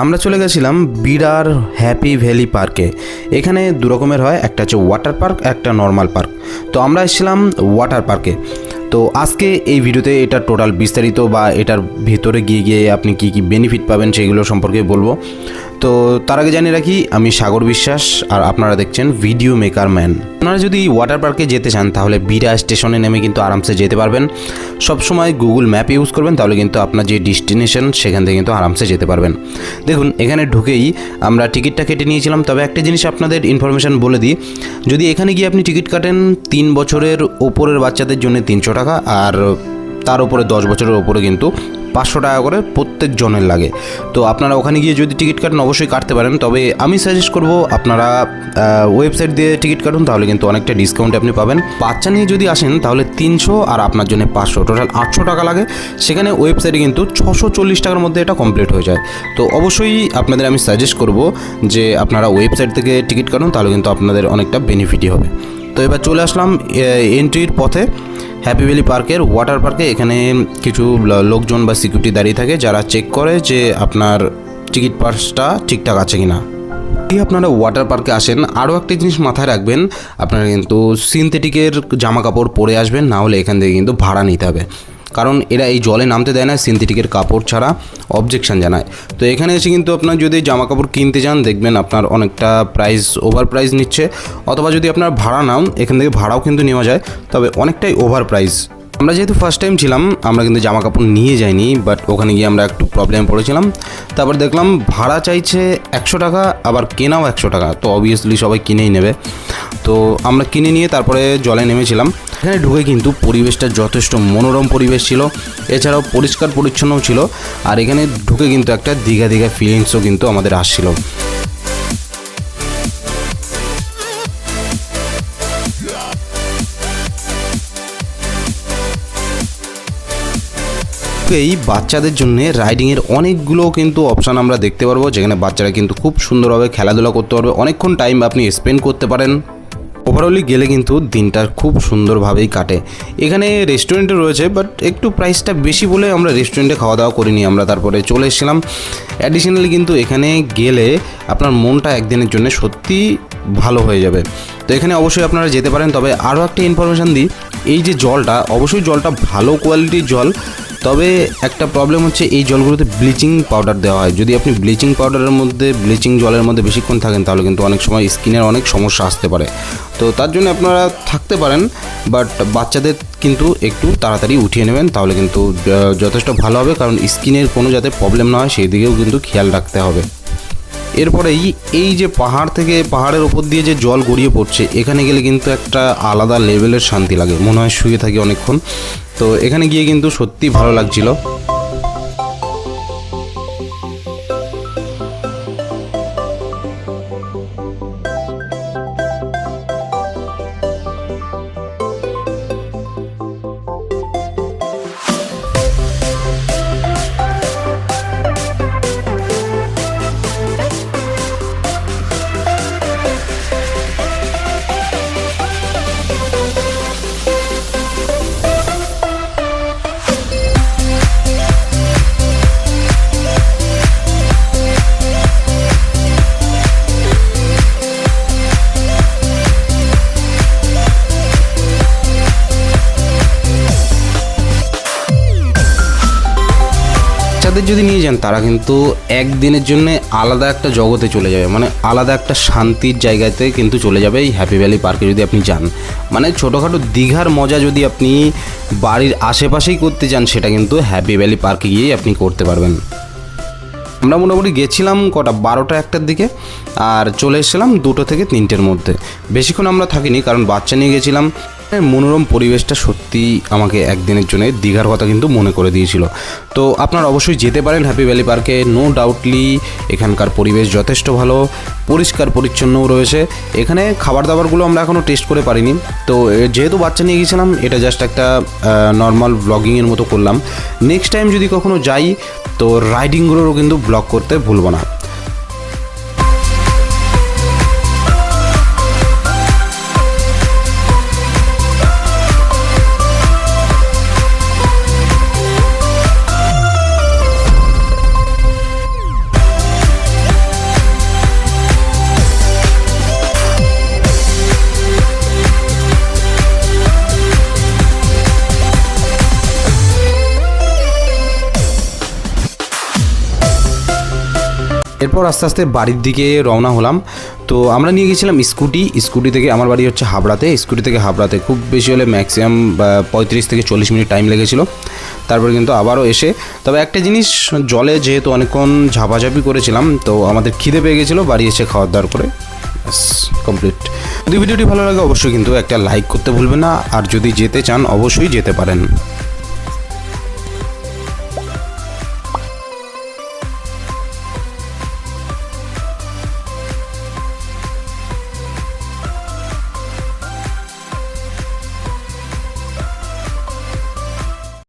আমরা চলে গেছিলাম বিরার হ্যাপি ভ্যালি পার্কে। এখানে দু রকমের হয়, একটা হচ্ছে ওয়াটার পার্ক, একটা নর্মাল পার্ক। তো আমরা এসেছিলাম ওয়াটার পার্কে। তো আজকে এই ভিডিওতে এটা টোটাল বিস্তারিত বা এটার ভেতরে গিয়ে গিয়ে আপনি কি কি বেনিফিট পাবেন সেগুলো সম্পর্কে বলব। তো তার আগে জানিয়ে রাখি, আমি সাগর বিশ্বাস আর আপনারা দেখছেন ভিডিও মেকার ম্যান আপনারা যদি ওয়াটার পার্কে যেতে চান, তাহলে বিরা স্টেশনে নেমে কিন্তু আরামসে যেতে পারবেন। সবসময় গুগল ম্যাপ ইউজ করবেন, তাহলে কিন্তু আপনার যে ডেস্টিনেশন সেখান থেকে কিন্তু আরামসে যেতে পারবেন। দেখুন, এখানে ঢুকেই আমরা টিকিটটা কেটে নিয়েছিলাম। তবে একটা জিনিস আপনাদের ইনফরমেশান বলে দিই, যদি এখানে গিয়ে আপনি টিকিট কাটেন, তিন বছরের ওপরের বাচ্চাদের জন্য তিনশো টাকা, আর তার উপরে দশ বছরের ওপরে কিন্তু পাঁচশো টাকা করে প্রত্যেক জনের লাগে। তো আপনারা ওখানে গিয়ে যদি টিকিট কাটেন, অবশ্যই কাটতে পারেন। তবে আমি সাজেস্ট করব, আপনারা ওয়েবসাইট দিয়ে টিকিট কাটুন, তাহলে কিন্তু অনেকটা ডিসকাউন্ট আপনি পাবেন। বাচ্চা নিয়ে যদি আসেন, তাহলে তিনশো আর আপনার জন্য পাঁচশো। টোটাল আটশো টাকা লাগে। সেখানে ওয়েবসাইটে কিন্তু ছশো চল্লিশ টাকার মধ্যে এটা কমপ্লিট হয়ে যায়। তো অবশ্যই আপনাদের আমি সাজেস্ট করব যে আপনারা ওয়েবসাইট থেকে টিকিট কাটুন, তাহলে কিন্তু আপনাদের অনেকটা বেনিফিটই হবে। তো এবার চলে আসলাম এন্ট্রির পথে। হ্যাপি ভ্যালি পার্কের ওয়াটার পার্কে এখানে কিছু লোকজন বা সিকিউরিটি দাঁড়িয়ে থাকে যারা চেক করে যে আপনার টিকিট পার্সটা ঠিকঠাক আছে কিনা। যদি আপনারা ওয়াটার পার্কে আসেন, আরও একটা জিনিস মাথায় রাখবেন, আপনারা কিন্তু সিনথেটিকের জামা কাপড় পরে আসবেন, না হলে এখান থেকে কিন্তু ভাড়া নিতে হবে। কারণ এরা এই জলে নামতে দেয় না সিনথেটিকের কাপড় ছাড়া অবজেকশন জানায়। তো এখানে এসে কিন্তু আপনার যদি জামা কাপড় কিনতে যান, দেখবেন আপনার অনেকটা প্রাইস ওভার প্রাইস নিচ্ছে। অথবা যদি আপনার ভাড়া নাও, এখান থেকে ভাড়াও কিন্তু নেওয়া যায়, তবে অনেকটাই ওভার প্রাইস আমরা যেহেতু ফার্স্ট টাইম ছিলাম, আমরা কিন্তু জামা কাপড় নিয়ে যাইনি বাট ওখানে গিয়ে আমরা একটু প্রবলেম পড়েছিলাম। তারপর দেখলাম ভাড়া চাইছে একশো টাকা, আবার কেনাও একশো টাকা। তো অবভিয়াসলি সবাই কিনেই নেবে। তো আমরা কিনে নিয়ে তারপরে জলে নেমেছিলাম। এখানে ঢুকে কিন্তু পরিবেশটা যথেষ্ট মনোরম পরিবেশ ছিল। এছাড়াও পরিষ্কার পরিচ্ছন্নও ছিল। আর এখানে ঢুকে কিন্তু একটা দীঘা দীঘা ফিলিংসও কিন্তু আমাদের আসছিল। এই বাচ্চাদের জন্য রাইডিংয়ের অনেকগুলো কিন্তু অপশান আমরা দেখতে পারব, যেখানে বাচ্চারা কিন্তু খুব সুন্দরভাবে খেলাধুলা করতে পারবে। অনেকক্ষণ টাইম আপনি স্পেন্ড করতে পারেন। ওভারঅলি গেলে কিন্তু দিনটা খুব সুন্দরভাবেই কাটে। এখানে রেস্টুরেন্টে রয়েছে বাট একটু প্রাইসটা বেশি বলে আমরা রেস্টুরেন্টে খাওয়া দাওয়া করিনি, আমরা তারপরে চলে এসেছিলাম। অ্যাডিশনালি কিন্তু এখানে গেলে আপনার মনটা একদিনের জন্য সত্যি ভালো হয়ে যাবে। তো এখানে অবশ্যই আপনারা যেতে পারেন, তবে আরও একটা ইনফরমেশান দিই, এই যে জলটা, অবশ্যই জলটা ভালো কোয়ালিটির জল তবে একটা প্রবলেম হচ্ছে এই জলগুলোতে ব্লিচিং পাউডার দেওয়া হয়। যদি আপনি ব্লিচিং পাউডারের মধ্যে ব্লিচিং জলের মধ্যে বেশিক্ষণ থাকেন, তাহলে কিন্তু অনেক সময় স্কিনের অনেক সমস্যা আসতে পারে। তো তার জন্য আপনারা থাকতে পারেন বাট বাচ্চাদের কিন্তু একটু তাড়াতাড়ি উঠিয়ে নেবেন, তাহলে কিন্তু যথেষ্ট ভালো হবে, কারণ স্কিনের কোনো যাতে প্রবলেম না হয়, সেই দিকেও কিন্তু খেয়াল রাখতে হবে। এরপরেই এই যে পাহাড় থেকে, পাহাড়ের ওপর দিয়ে যে জল গড়িয়ে পড়ছে, এখানে গেলে কিন্তু একটা আলাদা লেভেলের শান্তি লাগে। মনে হয় শুয়ে থাকি অনেকক্ষণ। তো এখানে গিয়ে কিন্তু সত্যি ভালো লাগছিল। বাচ্চাদের যদি নিয়ে যান, তারা কিন্তু একদিনের জন্য আলাদা একটা জগতে চলে যাবে। মানে আলাদা একটা শান্তির জায়গাতে কিন্তু চলে যাবে এই হ্যাপি ভ্যালি পার্কে যদি আপনি যান। মানে ছোটোখাটো দীঘার মজা যদি আপনি বাড়ির আশেপাশেই করতে চান সেটা কিন্তু হ্যাপি ভ্যালি পার্কে গিয়েই আপনি করতে পারবেন। আমরা মোটামুটি গেছিলাম কটা? বারোটা একটার দিকে, আর চলে এসেছিলাম দুটো থেকে তিনটের মধ্যে। বেশিক্ষণ আমরা থাকিনি, কারণ বাচ্চা নিয়ে গেছিলাম। মনোরম পরিবেশটা সত্যি আমাকে একদিনের জন্য দীঘার কথা কিন্তু মনে করে দিয়েছিল। তো আপনারা অবশ্যই যেতে পারেন হ্যাপি ভ্যালি পার্কে নো ডাউটলি এখানকার পরিবেশ যথেষ্ট ভালো, পরিষ্কার, পরিচ্ছন্নও রয়েছে। এখানে খাবার দাবারগুলো আমরা এখনও টেস্ট করে পারিনি। তো যেহেতু বাচ্চা নিয়ে গেছিলাম এটা জাস্ট একটা নর্মাল ব্লগিংয়ের মতো করলাম। নেক্সট টাইম যদি কখনো যাই, তো রাইডিংগুলোরও কিন্তু ব্লগ করতে ভুলবো না। এরপর আস্তে আস্তে বাড়ির দিকে রওনা হলাম। তো আমরা নিয়ে গেছিলাম স্কুটি। স্কুটি থেকে আমার বাড়ি হচ্ছে হাবড়াতে। স্কুটি থেকে হাবড়াতে খুব বেশি হলে ম্যাক্সিমাম পঁয়ত্রিশ থেকে চল্লিশ মিনিট টাইম লেগেছিলো। তারপর কিন্তু আবারও এসে, তবে একটা জিনিস জলে যেহেতু অনেকক্ষণ ঝাপাঝাপি করেছিলাম, তো আমাদের খিদে পেয়ে গেছিল, বাড়ি এসে খাওয়ার দাওয়ার করে। কমপ্লিট যদি ভিডিওটি ভালো লাগে, অবশ্যই কিন্তু একটা লাইক করতে ভুলবেন না। আর যদি যেতে চান, অবশ্যই যেতে পারেন।